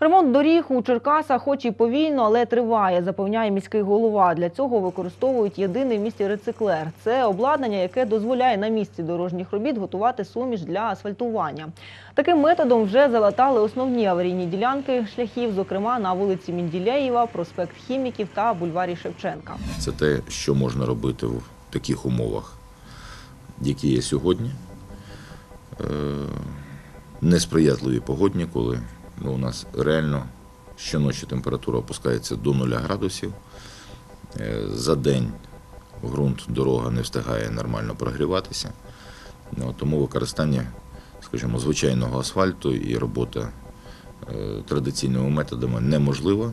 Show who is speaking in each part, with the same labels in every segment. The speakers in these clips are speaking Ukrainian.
Speaker 1: Ремонт доріг у Черкасах, хоч і повільно, але триває, запевняє міський голова. Для цього використовують єдиний в місті рециклер. Це обладнання, яке дозволяє на місці дорожніх робіт готувати суміш для асфальтування. Таким методом вже залатали основні аварійні ділянки шляхів, зокрема на вулиці Мінділеєва, проспект Хіміків та бульварі Шевченка.
Speaker 2: Це те, що можна робити в таких умовах, які є сьогодні. Е, Несприятливі погодні, коли ну, у нас реально щоночі температура опускається до 0 градусів. Е, За день ґрунт, дорога не встигає нормально прогріватися. Ну, Тому використання, скажімо, звичайного асфальту і робота е, традиційними методами неможлива.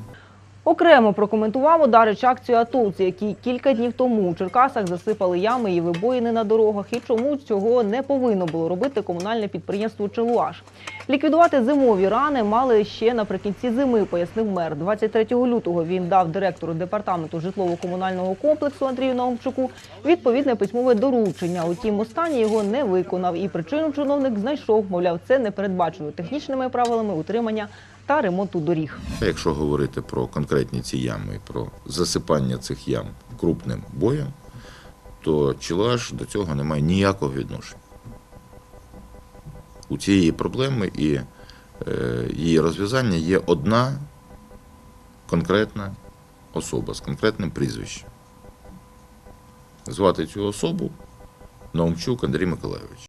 Speaker 1: Окремо прокоментував ударич акцію АТОЦ, які кілька днів тому у Черкасах засипали ями і вибоїни на дорогах, і чому цього не повинно було робити комунальне підприємство Челуаш. Ліквідувати зимові рани мали ще наприкінці зими, пояснив мер. 23 лютого він дав директору департаменту житлово-комунального комплексу Андрію Наумчуку відповідне письмове доручення. Утім, останній його не виконав, і причину чиновник знайшов. Мовляв, це не передбачено технічними правилами утримання та ремонту доріг.
Speaker 2: Якщо говорити про конкретні ці ями, про засипання цих ям крупним боєм, то Чилаш до цього не має ніякого відношення. У цієї проблеми і е, її розв'язання є одна конкретна особа з конкретним прізвищем. Звати цю особу Наумчук Андрій Миколайович.